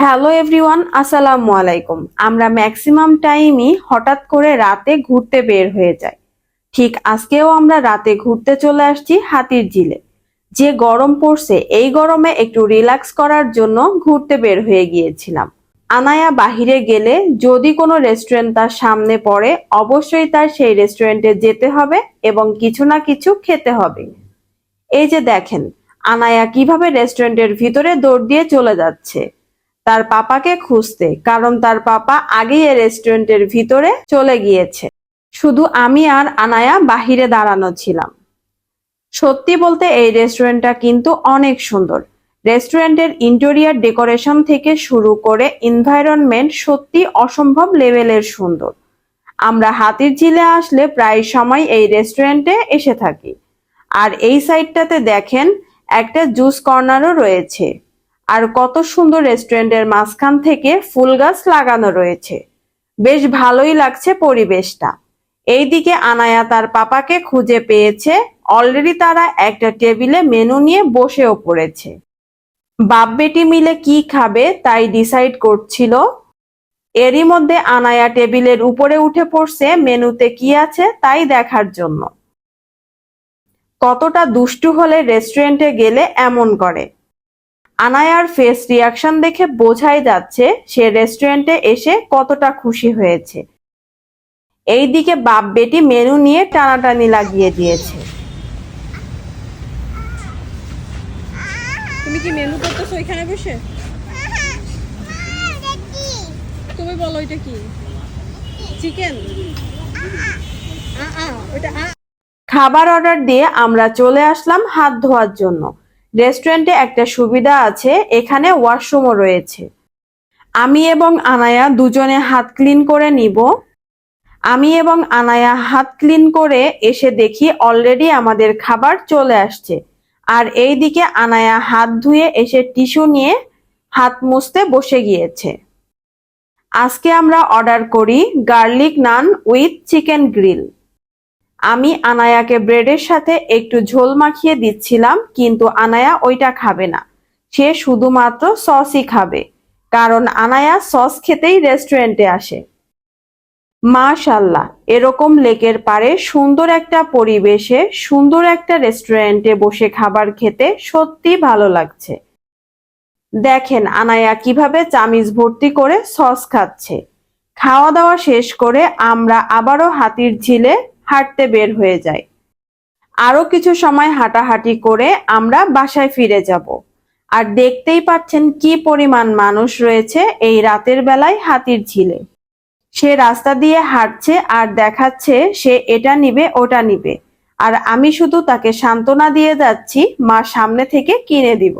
Hello everyone, আসসালামু আলাইকুম। আমরা ম্যাক্সিমাম টাইমই হঠাৎ করে রাতে ঘুরতে বের হয়ে যাই। ঠিক আজকেও আমরা রাতে ঘুরতে চলে আসছি হাতির ঝিলে। যে গরম পড়ছে, এই গরমে একটু রিল্যাক্স করার জন্য ঘুরতে বের হয়ে গিয়েছিলাম। আনায়া বাহিরে গেলে যদি কোনো রেস্টুরেন্ট তার সামনে পড়ে, অবশ্যই তার সেই রেস্টুরেন্টে যেতে হবে এবং কিছু না কিছু খেতে হবে। এই যে দেখেন, আনায়া কীভাবে রেস্টুরেন্টের ভিতরে দৌড় দিয়ে চলে যাচ্ছে। তার পাপাকে খুঁজতে, কারণ তার পাপা আগেই এই রেস্টুরেন্টের ভিতরে চলে গিয়েছে। শুধু আমি আর আনায়া বাহিরে দাঁড়ানো ছিলাম। সত্যি বলতে এই রেস্টুরেন্টটা কিন্তু অনেক সুন্দর। রেস্টুরেন্টের ইন্টেরিয়ার ডেকোরেশন থেকে শুরু করে এনভায়রনমেন্ট সত্যি অসম্ভব লেভেলের সুন্দর। আমরা হাতির ঝিলে আসলে প্রায় সময় এই রেস্টুরেন্টে এসে থাকি। আর এই সাইডটাতে দেখেন একটা জুস কর্নারও রয়েছে। আর কত সুন্দর রেস্টুরেন্টের মাঝখান থেকে ফুল গাছ লাগানো রয়েছে। বেশ ভালোই লাগছে পরিবেশটা। এইদিকে আনায়া তার পাপাকে খুঁজে পেয়েছে। অলরেডি তারা একটা টেবিলে মেনু নিয়ে বসেও পড়েছে। বাপ বেটি মিলে কি খাবে তাই ডিসাইড করছিল। এরই মধ্যে আনায়া টেবিলের উপরে উঠে পড়ছে মেনুতে কি আছে তাই দেখার জন্য। কতটা দুষ্টু হলে রেস্টুরেন্টে গেলে এমন করে। আনায়ার ফেস রিয়াকশন দেখে বোঝাই যাচ্ছে সে রেস্টুরেন্টে এসে কতটা খুশি হয়েছে। এই দিকে বাপ বেটি মেনু নিয়ে টানাটানি লাগিয়ে দিয়েছে। তুমি কি মেনু করতেছো এখানে বসে? তুমি বলো এটা কি? চিকেন খাবার অর্ডার দিয়ে আমরা চলে আসলাম হাত ধোয়ার জন্য। রেস্টুরেন্টে একটা সুবিধা আছে, এখানে ওয়াশরুমও রয়েছে। আমি এবং আনায়া দুজনে হাত ক্লিন করে নিব। আমি এবং আনায়া হাত ক্লিন করে এসে দেখি অলরেডি আমাদের খাবার চলে আসছে। আর এই দিকে আনায়া হাত ধুয়ে এসে টিস্যু নিয়ে হাত মুছতে বসে গিয়েছে। আজকে আমরা অর্ডার করি garlic naan with chicken grill. আমি আনায়াকে ব্রেডের সাথে একটু ঝোল মাখিয়ে দিচ্ছিলাম, কিন্তু আনায়া ওইটা খাবে না। সে শুধুমাত্র সসই খাবে, কারণ আনায়া সস খেতেই রেস্টুরেন্টে আসে। মাশাল্লাহ, এরকম লেকের পাড়ে সুন্দর একটা পরিবেশে, সুন্দর একটা রেস্টুরেন্টে বসে খাবার খেতে সত্যি ভালো লাগছে। দেখেন আনায়া কীভাবে চামিজ ভর্তি করে সস খাচ্ছে। খাওয়া দাওয়া শেষ করে আমরা আবারও হাতির ঝিলে হাঁটতে বের হয়ে যাই। আরও কিছু সময় হাঁটাহাঁটি করে আমরা বাসায় ফিরে যাব। আর দেখতেই পাচ্ছেন কি পরিমাণ মানুষ রয়েছে এই রাতের বেলায় হাতির ঝিলে। সে রাস্তা দিয়ে হাঁটছে আর দেখাচ্ছে সে এটা নিবে, ওটা নিবে। আর আমি শুধু তাকে সান্ত্বনা দিয়ে যাচ্ছি, মা সামনে থেকে কিনে দিব।